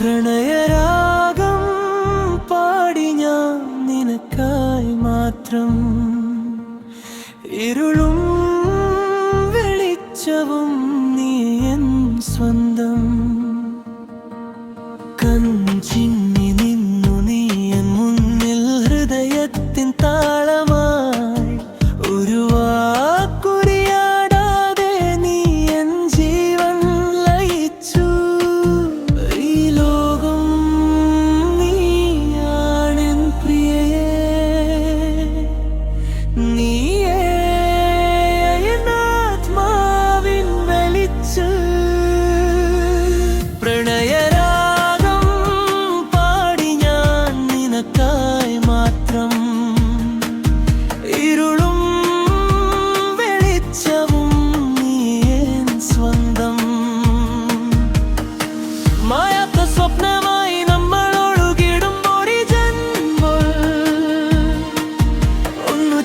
പ്രണയരാഗം പാടി ഞാൻ നിനക്കായി മാത്രം. ഇരുളും വെളിച്ചവും നീ എൻ സ്വന്തം. കഞ്ചിങ്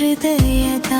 ಹೃದಯದ